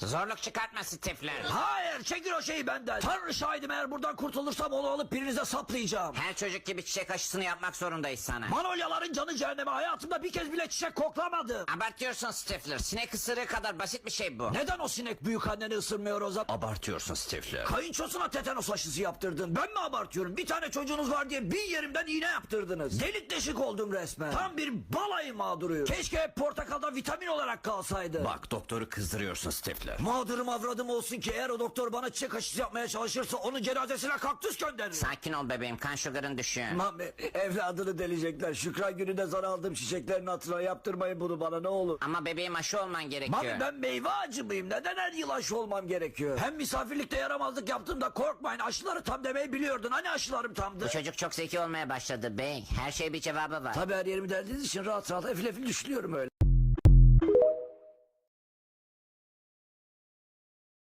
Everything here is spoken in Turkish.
Zorluk çıkartma Stifler. Hayır çekil o şeyi benden. Tanrı şahidim eğer buradan kurtulursam onu alıp birinize saplayacağım. Her çocuk gibi çiçek aşısını yapmak zorundayız sana. Manolyaların canı cehenneme hayatımda bir kez bile çiçek koklamadım. Abartıyorsun Stifler. Sinek ısırığı kadar basit bir şey bu. Neden o sinek büyük anneni ısırmıyor o zaman? Abartıyorsun Stifler. Kayınçosuna tetanos aşısı yaptırdın. Ben mi abartıyorum? Bir tane çocuğunuz var diye bir yerimden iğne yaptırdınız. Delik deşik oldum resmen. Tam bir balayı mağduruyum. Keşke hep portakalda vitamin olarak kalsaydı. Bak doktoru kızdırıyorsun Stifler. Mağdurum avradım olsun ki eğer o doktor bana çiçek aşısı yapmaya çalışırsa onun cenazesine kaktüs gönderirim. Sakin ol bebeğim. Kan şugarın düşüyor. Mami evladını delecekler. Şükran gününde zar aldım çiçeklerin hatırına yaptırmayın bunu bana ne olur. Ama bebeğim aşı olman gerekiyor. Mami ben meyve ağacı mıyım? Neden her yıl aşı olmam gerekiyor? Hem misafirlikte yaramazlık yaptığımda korkmayın aşıları tam demeyi biliyordun. Hani aşılarım tamdı? Bu çocuk çok zeki olmaya başladı bey. Her şey bir cevabı var. Tabii her yerimi deldiğiniz için rahat rahat efil efil düşünüyorum öyle.